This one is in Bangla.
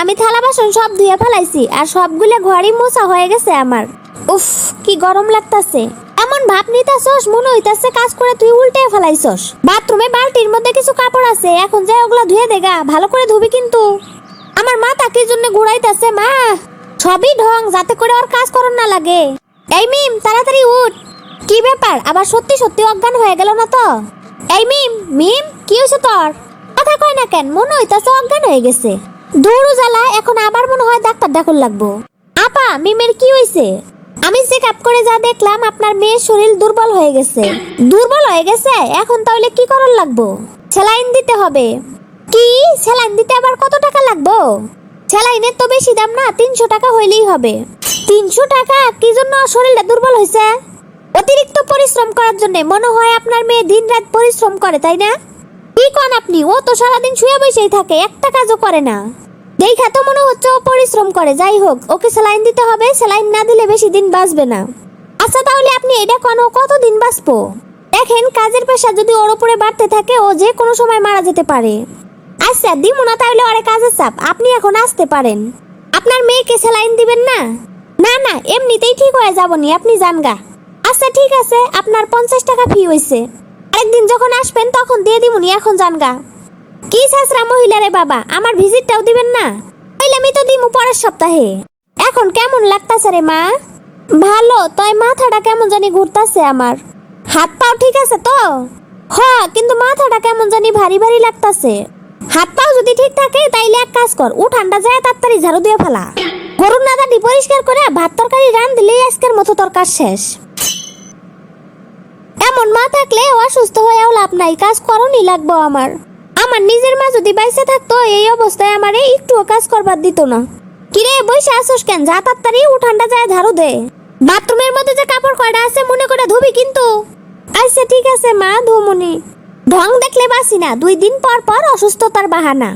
আমি থালা বাসন সব ধুয়ে ফেলাইছি আর সবগুলো ঘরই মোছা হয়ে গেছে আমার। উফ, কি গরম লাগতাছে। এমন ভাব নিতাছস, মনে হইতাছে কাজ করে তুই উল্টে ফেলাইছস। বাথরুমে বালতির মধ্যে কিছু কাপড় আছে, এখন যাই ওগুলা ধুয়ে দেগা ভালো করে ধুবি কিন্তু। আমার মাথা কি জন্য ঘুরাইতাছে, মা? সবই ঢং, যাতে করে ওর কাজ করন না লাগে। এই মিম, তাড়াতাড়ি উঠ। কি ব্যাপার, আবার সত্যি সত্যি অজ্ঞান হয়ে গেল না তো? এই মিম মিম, কি হয়েছে তোর? কথা কয় না কেন, মনে হইতাছে অজ্ঞান হয়ে গেছে। দৌড়ু জ্বালা, এখন আবার মনে হয় ডাক্তার ডাকুন লাগবো। আপা, মিমের কি হয়েছে আমি চেক আপ করে যা দেখলাম, আপনার মেয়ের শরীর দুর্বল হয়ে গেছে। দুর্বল হয়ে গেছে? এখন তাহলে কি করার লাগবো? স্যালাইন দিতে হবে। কি? স্যালাইন দিতে আবার কত টাকা লাগবো? স্যালাইনের তো বেশি দাম না, তিনশো টাকা হইলেই হবে। তিনশো টাকা? কি জন্য শরীরটা দুর্বল হয়েছে অতিরিক্ত পরিশ্রম করার জন্য মনে হয় আপনার মেয়ে দিন রাত পরিশ্রম করে, তাই না? কন আপনি, ও তো সারাদিন শুয়ে বসেই থাকে, একটা কাজও করে না। দেখা তো মনে হচ্ছে ও পরিশ্রম করে, যাই হোক, ওকে স্যালাইন দিতে হবে, স্যালাইন না দিলে বেশি দিন বাঁচবে না। আচ্ছা তাহলে আপনি এটা কোন কতদিন বাঁচবো? দেখেন, কাজের পেশা যদি ওর উপরে বাড়তে থাকে, ও যে কোনো সময় মারা যেতে পারে। আচ্ছা দিমু না তাহলে অরে কাজের চাপ, আপনি এখন আসতে পারেন। আপনার মেয়েকে স্যালাইন দিবেন না? না না, এমনিতেই ঠিক হয়ে যাবনি, আপনি যান গা আচ্ছা ঠিক আছে, আপনার পঞ্চাশ টাকা ফি হয়েছে আরেকদিন যখন আসবেন তখন দিয়ে দিবনি এখন জানগা। কি শাসরা মহিলা রে বাবা, আমার ভিজিটটাও দিবেন না? আমি তো দিমু পরের সপ্তাহে। এখন কেমন লাগতাছে রে মা? ভালো, তাই মাথাটা কেমন জানি ঘুরতাছে আমার। হাত পাও ঠিক আছে তো? হ, কিন্তু মাথাটা কেমন জানি ভারী ভারী লাগতাছে। হাত পাও যদি ঠিক থাকে, তাইলে এক কাজ কর ও ঠান্ডা যায় তাড়াতাড়ি ঝাড়ু দিয়ে ফেলা। গরুর নাদাটি পরিষ্কার করে ভাত তরকারি রান দিলেই আজকের মতো তোর কাজ শেষ। এমন মা থাকলে অসুস্থ হয়েও লাভ নাই, কাজ করণই লাগবো আমার। আমার নিজের মা যদি বাইসে থাকতো, এই অবস্থায় আমারে একটুও কাজ করবার দিত না। কিরে, বসে আসোস কেন? যা তাড়াতাড়ি উঠানটা যায় ঝাড়ু দে। বাথরুমের মধ্যে যে কাপড় কয়টা আছে, মনে করে ধুবি কিন্তু। আচ্ছা ঠিক আছে মা, ধুমুনি। ঢং দেখলে বাসি না। দুই দিন পর পর অসুস্থতার বাহানা।